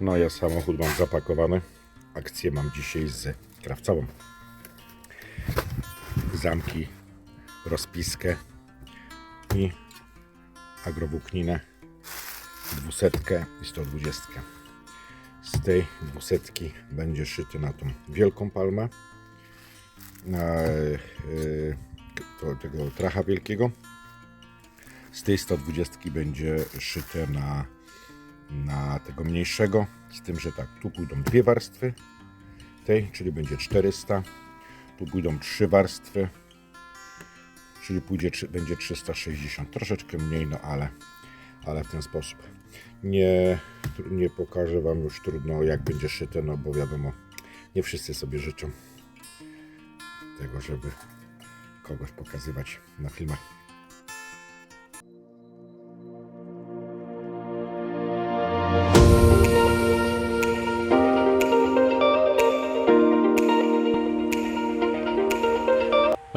No ja samochód mam zapakowany. Akcję mam dzisiaj z krawcową. Zamki, rozpiskę i agrowłókninę, dwusetkę i 120. Z tej dwusetki będzie szyty na tą wielką palmę, na e, to, tego tracha wielkiego. Z tej 120 będzie szyte na, na tego mniejszego, z tym, że tak, tu pójdą dwie warstwy tej, czyli będzie 400, tu pójdą trzy warstwy, czyli pójdzie, będzie 360, troszeczkę mniej, no ale, ale w ten sposób. Nie, nie pokażę Wam już trudno jak będzie szyte, no bo wiadomo, nie wszyscy sobie życzą tego, żeby kogoś pokazywać na filmach.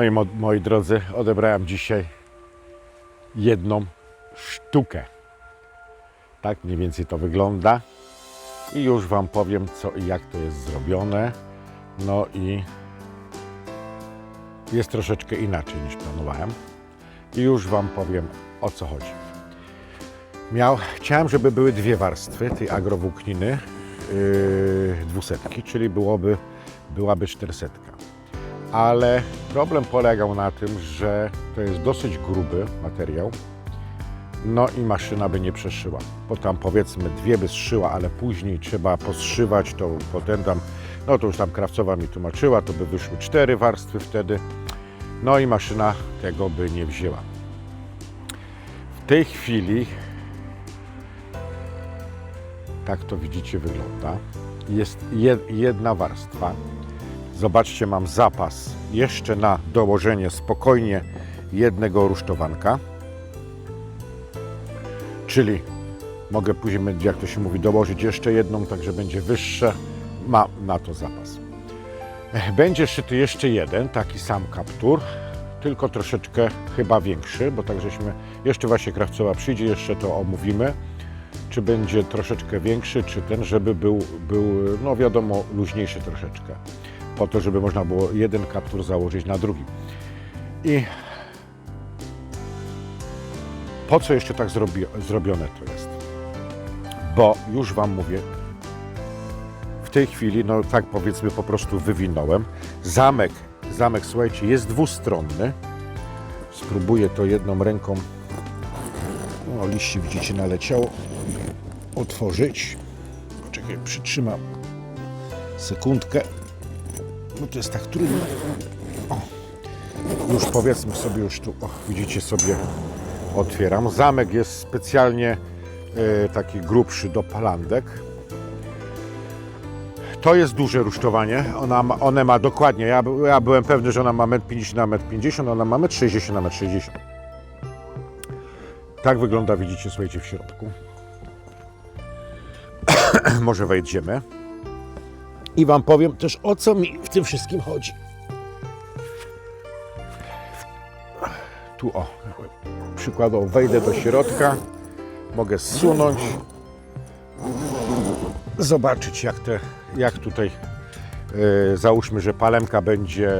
No i mo- moi drodzy, odebrałem dzisiaj jedną sztukę. Tak mniej więcej to wygląda. I już Wam powiem co i jak to jest zrobione. No i jest troszeczkę inaczej niż planowałem. I już Wam powiem o co chodzi. Miał, chciałem, żeby były dwie warstwy tej agrowłókniny yy, dwusetki, czyli byłoby, byłaby czterysetka. Ale problem polegał na tym, że to jest dosyć gruby materiał, no i maszyna by nie przeszyła. Bo tam powiedzmy dwie by zszyła, ale później trzeba poszywać, to potem tam, no to już tam krawcowa mi tłumaczyła, to by wyszły cztery warstwy wtedy. No i maszyna tego by nie wzięła. W tej chwili tak to widzicie wygląda. Jest je- jedna warstwa. Zobaczcie, mam zapas jeszcze na dołożenie spokojnie jednego rusztowanka. Czyli mogę później, jak to się mówi, dołożyć jeszcze jedną, także będzie wyższe. Mam na to zapas. Będzie szyty jeszcze jeden, taki sam kaptur, tylko troszeczkę chyba większy, bo tak żeśmy, jeszcze właśnie krawcowa przyjdzie, jeszcze to omówimy, czy będzie troszeczkę większy, czy ten, żeby był, był no wiadomo, luźniejszy troszeczkę, po to, żeby można było jeden kaptur założyć na drugi. I po co jeszcze tak zrobi, zrobione to jest? Bo już Wam mówię, w tej chwili, no tak powiedzmy po prostu wywinąłem. Zamek, zamek słuchajcie, jest dwustronny. Spróbuję to jedną ręką, o liście widzicie naleciało, otworzyć. Poczekaj, przytrzymam sekundkę, bo to jest tak trudno. O, już powiedzmy sobie, już tu, o, widzicie sobie, otwieram. Zamek jest specjalnie e, taki grubszy do palandek. To jest duże rusztowanie. Ona ma, one ma dokładnie, ja, ja byłem pewny, że ona ma 1,50 na 1,50 m, ona ma 1,60 na 1,60 m. Tak wygląda, widzicie, słuchajcie, w środku. Może wejdziemy. I Wam powiem też, o co mi w tym wszystkim chodzi. Tu o, przykładowo wejdę do środka, mogę zsunąć, zobaczyć jak, te, jak tutaj e, załóżmy, że palemka będzie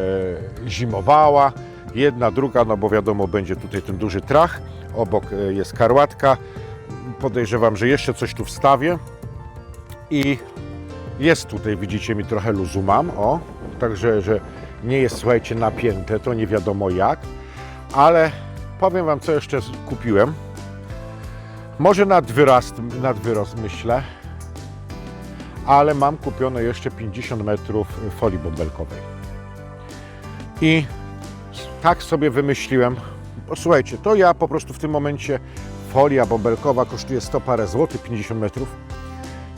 zimowała, jedna, druga, no bo wiadomo będzie tutaj ten duży trach, obok e, jest karłatka, podejrzewam, że jeszcze coś tu wstawię i jest tutaj, widzicie mi trochę luzu mam, o, także, że nie jest, słuchajcie, napięte, to nie wiadomo jak, ale powiem Wam, co jeszcze kupiłem. Może nad wyrost, nad wyrost myślę, ale mam kupione jeszcze 50 metrów folii bąbelkowej. I tak sobie wymyśliłem, posłuchajcie, to ja po prostu w tym momencie folia bąbelkowa kosztuje 100 parę złotych, 50 metrów.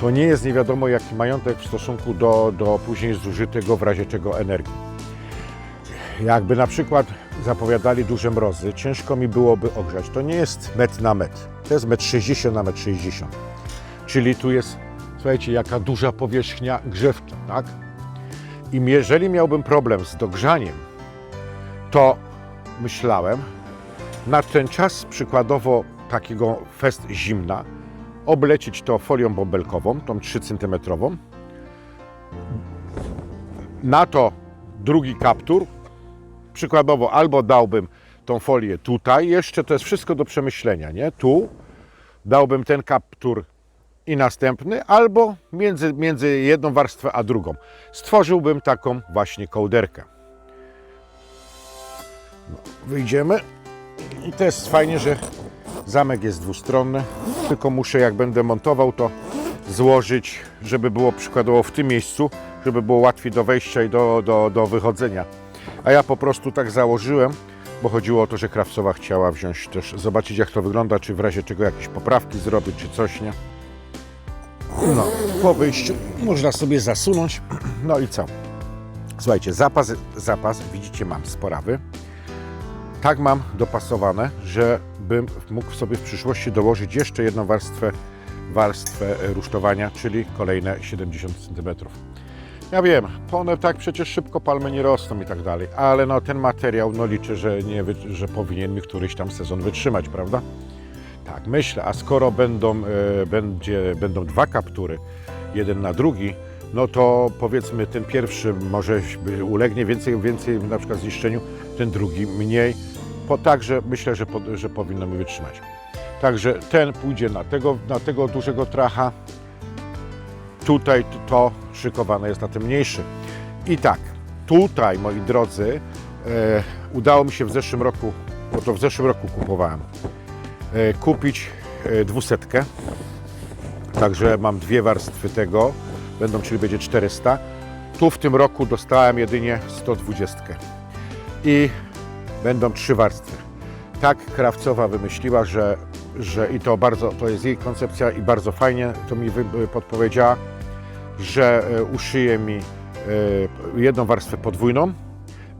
To nie jest nie wiadomo jaki majątek w stosunku do, do później zużytego w razie czego energii. Jakby na przykład zapowiadali duże mrozy, ciężko mi byłoby ogrzać. To nie jest metr na metr, to jest metr 60 na metr 60. Czyli tu jest, słuchajcie, jaka duża powierzchnia grzewcza, tak? I jeżeli miałbym problem z dogrzaniem, to myślałem, na ten czas przykładowo takiego fest zimna, oblecić to folią bąbelkową, tą 3 cm. Na to drugi kaptur. Przykładowo albo dałbym tą folię tutaj, jeszcze to jest wszystko do przemyślenia, nie? Tu dałbym ten kaptur i następny, albo między, między jedną warstwę a drugą. Stworzyłbym taką właśnie kołderkę. No, wyjdziemy i to jest fajnie, że zamek jest dwustronny, tylko muszę jak będę montował to złożyć, żeby było przykładowo w tym miejscu, żeby było łatwiej do wejścia i do, do, do wychodzenia. A ja po prostu tak założyłem, bo chodziło o to, że krawcowa chciała wziąć też, zobaczyć jak to wygląda, czy w razie czego jakieś poprawki zrobić, czy coś, nie? No, po wyjściu można sobie zasunąć. No i co? Słuchajcie, zapas, zapas widzicie, mam sporawy. Tak mam dopasowane, że bym mógł sobie w przyszłości dołożyć jeszcze jedną warstwę, warstwę rusztowania, czyli kolejne 70 cm. Ja wiem, one tak przecież szybko palmy nie rosną i tak dalej, ale no ten materiał, no liczę, że, nie, że powinien mi któryś tam sezon wytrzymać, prawda? Tak, myślę, a skoro będą, e, będzie, będą dwa kaptury, jeden na drugi, no to powiedzmy ten pierwszy może ulegnie więcej, więcej na przykład zniszczeniu, ten drugi mniej. Po, także myślę, że, po, że wytrzymać. Także ten pójdzie na tego, na tego dużego tracha, tutaj to szykowane jest na ten mniejszy. I tak, tutaj moi drodzy, e, udało mi się w zeszłym roku, bo to w zeszłym roku kupowałem, e, kupić e, dwusetkę. Także mam dwie warstwy tego, będą, czyli będzie 400. Tu w tym roku dostałem jedynie 120. I będą trzy warstwy. Tak Krawcowa wymyśliła, że, że i to bardzo, to jest jej koncepcja i bardzo fajnie to mi wy- podpowiedziała, że e, uszyje mi e, jedną warstwę podwójną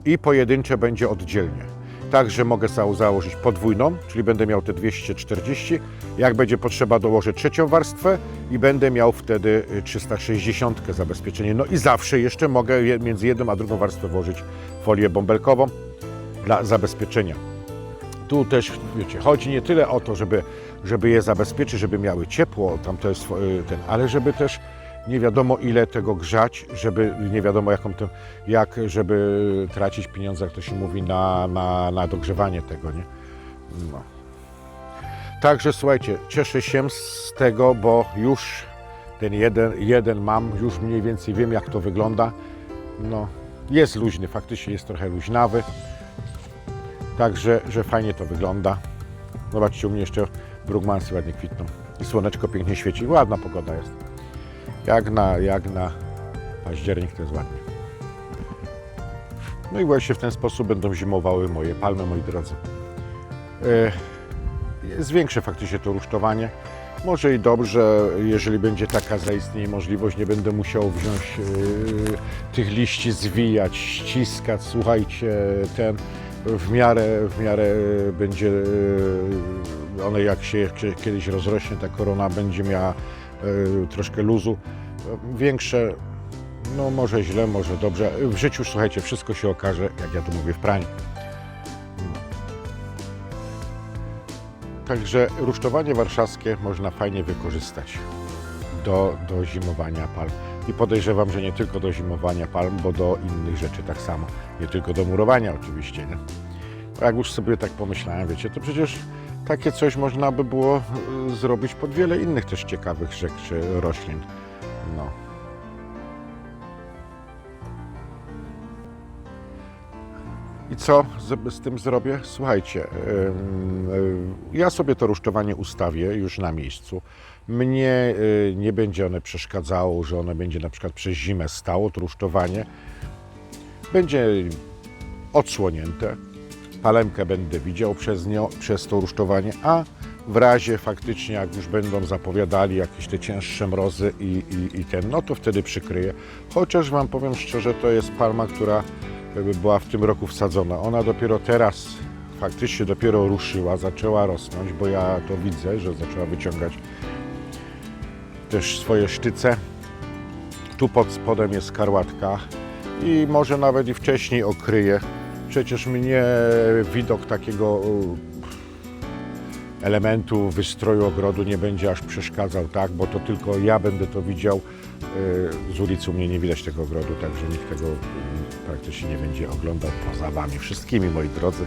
i pojedyncze będzie oddzielnie. Także mogę za- założyć podwójną, czyli będę miał te 240. Jak będzie potrzeba, dołożę trzecią warstwę i będę miał wtedy y, 360 zabezpieczenie. No i zawsze jeszcze mogę między jedną a drugą warstwę włożyć folię bąbelkową dla zabezpieczenia. Tu też, wiecie, chodzi nie tyle o to, żeby, żeby je zabezpieczyć, żeby miały ciepło, tam to jest y, ten, ale żeby też nie wiadomo ile tego grzać, żeby nie wiadomo jaką to, jak, żeby tracić pieniądze, jak to się mówi, na, na, na dogrzewanie tego, nie? No. Także słuchajcie, cieszę się z tego, bo już ten jeden, jeden mam, już mniej więcej wiem jak to wygląda. No, jest luźny, faktycznie jest trochę luźnawy. Także, że fajnie to wygląda. Zobaczcie, u mnie jeszcze brugmansy ładnie kwitną. I słoneczko pięknie świeci. Ładna pogoda jest. Jak na, jak na październik to jest ładnie. No i właśnie w ten sposób będą zimowały moje palmy, moi drodzy. E, Jest większe faktycznie to rusztowanie. Może i dobrze, jeżeli będzie taka zaistnieje możliwość, nie będę musiał wziąć e, tych liści, zwijać, ściskać. Słuchajcie, ten w miarę, w miarę będzie e, one jak się kie- kiedyś rozrośnie, ta korona będzie miała e, troszkę luzu. Większe, no może źle, może dobrze. W życiu, słuchajcie, wszystko się okaże, jak ja to mówię, w praniu. Także rusztowanie warszawskie można fajnie wykorzystać do, do zimowania palm. I podejrzewam, że nie tylko do zimowania palm, bo do innych rzeczy tak samo. Nie tylko do murowania oczywiście. Nie? Jak już sobie tak pomyślałem, wiecie, to przecież takie coś można by było y, zrobić pod wiele innych też ciekawych rzeczy, roślin. No. I co z, z tym zrobię? Słuchajcie, ja sobie to rusztowanie ustawię już na miejscu. Mnie y, nie będzie one przeszkadzało, że one będzie na przykład przez zimę stało, to rusztowanie. Będzie odsłonięte. Palemkę będę widział przez, nią, przez to rusztowanie, a w razie faktycznie, jak już będą zapowiadali jakieś te cięższe mrozy i, i, i ten, no to wtedy przykryję. Chociaż Wam powiem szczerze, to jest palma, która jakby była w tym roku wsadzona. Ona dopiero teraz faktycznie dopiero ruszyła, zaczęła rosnąć, bo ja to widzę, że zaczęła wyciągać też swoje sztyce. Tu pod spodem jest karłatka i może nawet i wcześniej okryję. Przecież mnie widok takiego elementu wystroju ogrodu nie będzie aż przeszkadzał, tak? Bo to tylko ja będę to widział. Y, Z ulicy u mnie nie widać tego ogrodu, także nikt tego y, praktycznie nie będzie oglądał poza Wami wszystkimi, moi drodzy,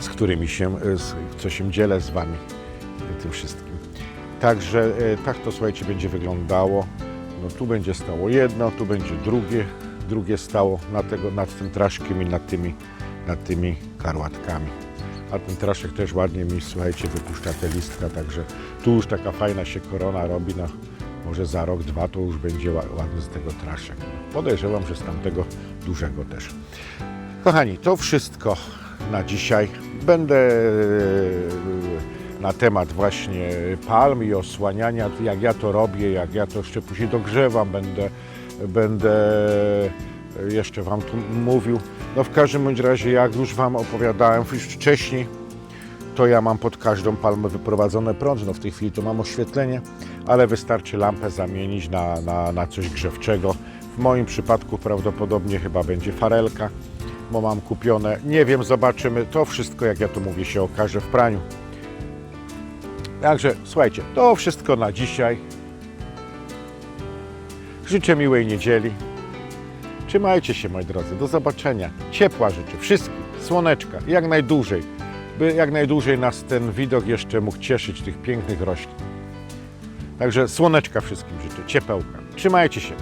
z którymi się, y, z, co się dzielę z Wami tym wszystkim. Także tak to, słuchajcie, będzie wyglądało. No tu będzie stało jedno, tu będzie drugie, drugie stało nad, tego, nad tym traszkiem i nad tymi, nad tymi karłatkami. A ten traszek też ładnie mi, słuchajcie, wypuszcza te listka, także tu już taka fajna się korona robi, no może za rok, dwa to już będzie ła- ładny z tego traszek. Podejrzewam, że z tamtego dużego też. Kochani, to wszystko na dzisiaj. Będę e, na temat właśnie palm i osłaniania, jak ja to robię, jak ja to jeszcze później dogrzewam, będę, będę jeszcze Wam tu mówił. No w każdym bądź razie, jak już Wam opowiadałem już wcześniej, to ja mam pod każdą palmę wyprowadzone prąd. No w tej chwili to mam oświetlenie, ale wystarczy lampę zamienić na, na, na coś grzewczego. W moim przypadku prawdopodobnie chyba będzie farelka, bo mam kupione. Nie wiem, zobaczymy. To wszystko, jak ja to mówię, się okaże w praniu. Także słuchajcie, to wszystko na dzisiaj. Życzę miłej niedzieli. Trzymajcie się, moi drodzy. Do zobaczenia. Ciepła życzę wszystkim. Słoneczka, jak najdłużej. By jak najdłużej nas ten widok jeszcze mógł cieszyć, tych pięknych roślin. Także słoneczka wszystkim życzę, ciepełka. Trzymajcie się.